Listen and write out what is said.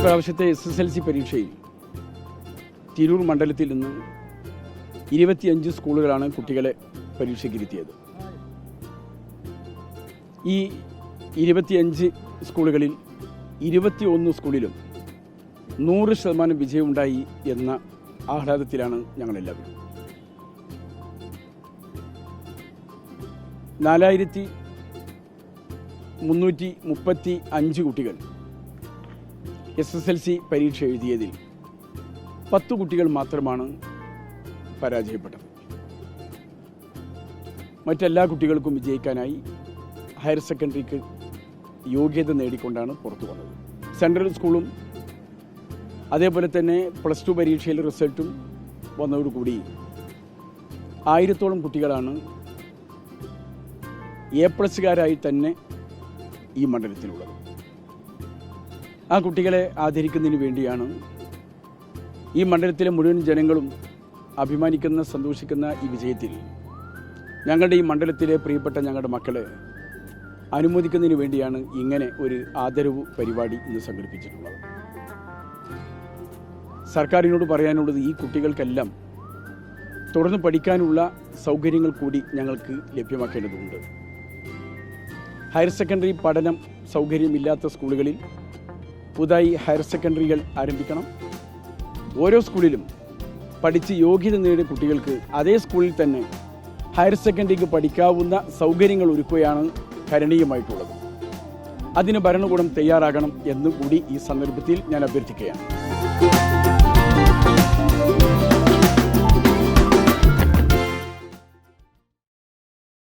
ഇപ്രാവശ്യത്തെ S S L C പരീക്ഷയിൽ തിരൂർ മണ്ഡലത്തിൽ നിന്ന് ഇരുപത്തിയഞ്ച് സ്കൂളുകളാണ് കുട്ടികളെ പരീക്ഷയ്ക്കിരുത്തിയത്. ഈ ഇരുപത്തിയഞ്ച് സ്കൂളുകളിൽ ഇരുപത്തിയൊന്ന് സ്കൂളിലും നൂറ് ശതമാനം വിജയമുണ്ടായി എന്ന ആഹ്ലാദത്തിലാണ് ഞങ്ങളെല്ലാവരും. നാലായിരത്തി മുന്നൂറ്റി മുപ്പത്തി അഞ്ച് കുട്ടികൾ എസ് എസ് എൽ സി പരീക്ഷ എഴുതിയതിൽ പത്ത് കുട്ടികൾ മാത്രമാണ് പരാജയപ്പെട്ടത്. മറ്റെല്ലാ കുട്ടികൾക്കും വിജയിക്കാനായി ഹയർ സെക്കൻഡറിക്ക് യോഗ്യത നേടിക്കൊണ്ടാണ് പുറത്തു വന്നത്. സെൻട്രൽ സ്കൂളും അതേപോലെ തന്നെ പ്ലസ് ടു പരീക്ഷയിൽ റിസൾട്ടും വന്നതോടുകൂടി ആയിരത്തോളം കുട്ടികളാണ് എ പ്ലസ്സുകാരായി തന്നെ ഈ മണ്ഡലത്തിലുള്ളത്. ആ കുട്ടികളെ ആദരിക്കുന്നതിന് വേണ്ടിയാണ് ഈ മണ്ഡലത്തിലെ മുഴുവൻ ജനങ്ങളും അഭിമാനിക്കുന്ന സന്തോഷിക്കുന്ന ഈ വിജയത്തിൽ ഞങ്ങളുടെ ഈ മണ്ഡലത്തിലെ പ്രിയപ്പെട്ട ഞങ്ങളുടെ മക്കളെ അനുമോദിക്കുന്നതിന് വേണ്ടിയാണ് ഇങ്ങനെ ഒരു ആദരവ് പരിപാടി ഇന്ന് സംഘടിപ്പിച്ചിട്ടുള്ളത്. സർക്കാരിനോട് പറയാനുള്ളത് ഈ കുട്ടികൾക്കെല്ലാം തുടർന്ന് പഠിക്കാനുള്ള സൗകര്യങ്ങൾ കൂടി ഞങ്ങൾക്ക് ലഭ്യമാക്കേണ്ടതുണ്ട്. ഹയർ സെക്കൻഡറി പഠനം സൗകര്യമില്ലാത്ത സ്കൂളുകളിൽ പുതുതായി ഹയർ സെക്കൻഡറികൾ ആരംഭിക്കണം. ഓരോ സ്കൂളിലും പഠിച്ച് യോഗ്യത നേടിയ കുട്ടികൾക്ക് അതേ സ്കൂളിൽ തന്നെ ഹയർ സെക്കൻഡറിക്ക് പഠിക്കാവുന്ന സൗകര്യങ്ങൾ ഒരുക്കുകയാണ് കരണീയമായിട്ടുള്ളത്. അതിന് ഭരണകൂടം തയ്യാറാകണം എന്നുകൂടി ഈ സന്ദർഭത്തിൽ ഞാൻ അഭ്യർത്ഥിക്കുകയാണ്.